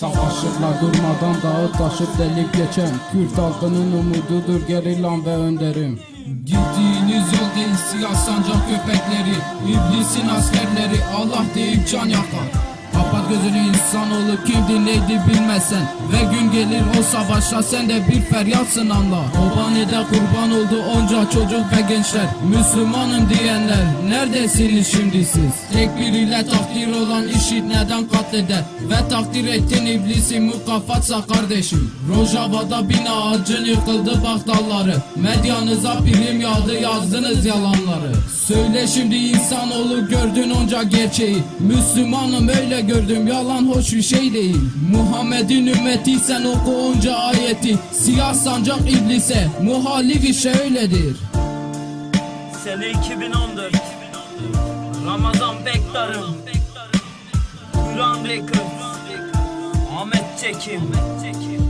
Savaşırlar durmadan dağı taşıp delip geçen Kürt halkının umududur gerilan ve önderim. Gittiğiniz yol değil siyah sancak köpekleri İblisin askerleri Allah deyip can yakar gözünü insanoğlu kimdi neydi bilmezsen Ve gün gelir o savaşta sen de bir feryatsın anla. Obanede kurban oldu onca çocuk ve gençler. Müslümanım diyenler neredesiniz şimdi siz? Tek biriyle takdir olan işit neden katleder? Ve takdir ettin iblisi mukafatsa kardeşim. Rojava'da bina ağacın yıkıldı bak dalları Medyanıza prim yağdı yazdınız yalanları. Söyle şimdi insanoğlu gördün onca gerçeği. Müslümanım öyle gördüm yalan hoş bir şey değil. Muhammed'in ümmeti sen oku onca ayeti. Siyah sancak iblise muhalif işe öyledir. Sene 2014 Ramazan Bektar'ım. Kur'an Records. Ahmet Çekim. Hı.